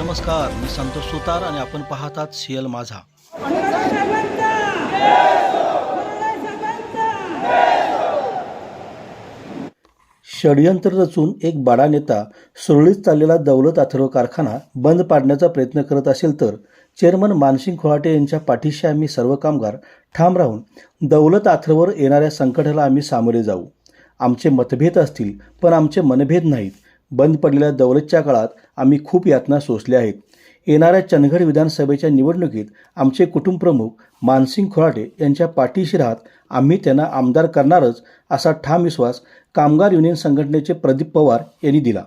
नमस्कार मी संतोष सुतार आणि आपण पाहतात सीएल माझा. षडयंत्र रचून एक बाडा नेता सुरळीत चाललेला दौलत अथर्व कारखाना बंद पाडण्याचा प्रयत्न करत असेल तर चेअरमन मानसिंग खोळाटे यांच्या पाठीशी आम्ही सर्व कामगार ठाम राहून दौलत आथरवर येणाऱ्या संकटाला आम्ही सामोरे जाऊ. आमचे मतभेद असतील पण आमचे मनभेद नाहीत. बंद पडलेल्या दौलतच्या काळात आम्ही खूप यातना सोसल्या आहेत. येणाऱ्या चंदगड विधानसभेच्या निवडणुकीत आमचे कुटुंबप्रमुख मानसिंग खोराटे यांच्या पाठीशी राहत आम्ही त्यांना आमदार करणारच असा ठाम विश्वास कामगार युनियन संघटनेचे प्रदीप पवार यांनी दिला.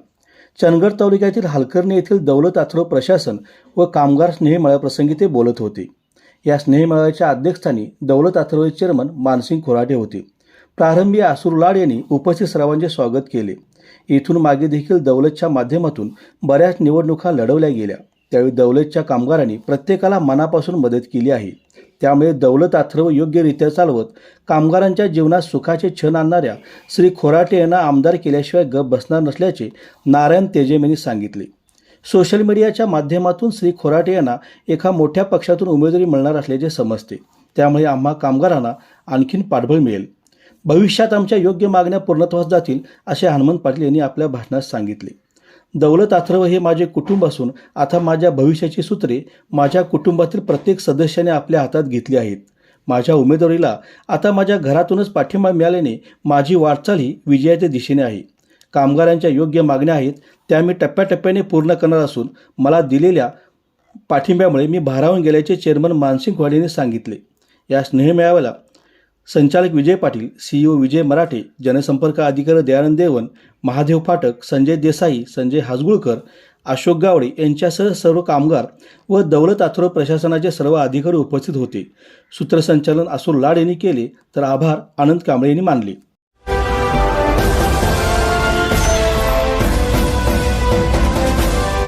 चंदगड तालुक्यातील हलकर्णी येथील दौलत आथरो प्रशासन व कामगार स्नेहमेळाप्रसंगी ते बोलत होते. या स्नेहमेळाव्याच्या अध्यक्षस्थानी दौलत अथर्व चेअरमन मानसिंग खोराटे होते. प्रारंभी आसूर लाड यांनी उपस्थित सर्वांचे स्वागत केले. येथून मागे देखील दौलतच्या माध्यमातून बऱ्याच निवडणुका लढवल्या गेल्या. त्यावेळी दौलतच्या कामगारांनी प्रत्येकाला मनापासून मदत केली आहे. त्यामुळे दौलत अथर्व योग्यरित्या चालवत कामगारांच्या जीवनात सुखाचे क्षण आणणाऱ्या श्री खोराटे यांना आमदार केल्याशिवाय गप बसणार नसल्याचे नारायण तेजेम यांनी सांगितले. सोशल मीडियाच्या माध्यमातून श्री खोराटे यांना एका मोठ्या पक्षातून उमेदवारी मिळणार असल्याचे समजते. त्यामुळे आम्हा कामगारांना आणखीन पाठबळ मिळेल. भविष्यात आमच्या योग्य मागण्या पूर्णत्वास जातील असे हनुमंत पाटील यांनी आपल्या भाषणात सांगितले. दौलत अथर्व हे माझे कुटुंब असून आता माझ्या भविष्याची सूत्रे माझ्या कुटुंबातील प्रत्येक सदस्याने आपल्या हातात घेतली आहेत. माझ्या उमेदवारीला आता माझ्या घरातूनच पाठिंबा मिळाल्याने माझी वाटचाल ही विजयाच्या दिशेने आहे. कामगारांच्या योग्य मागण्या आहेत त्या मी टप्प्याटप्प्याने पूर्ण करणार असून मला दिलेल्या पाठिंब्यामुळे मी भारावून गेल्याचे चेअरमन मानसिंग वाडीने सांगितले. या स्नेहमेळाव्याला संचालक विजय पाटील सीईओ विजय मराठे जनसंपर्क अधिकारी दयानंद देवन महादेव फाटक संजय देसाई संजय हासगुळकर अशोक गावडे यांच्यासह सर्व कामगार व दौलत आथरो प्रशासनाचे सर्व अधिकारी उपस्थित होते. सूत्रसंचालन असुर लाड यांनी केले तर आभार आनंद कांबळे यांनी मानले.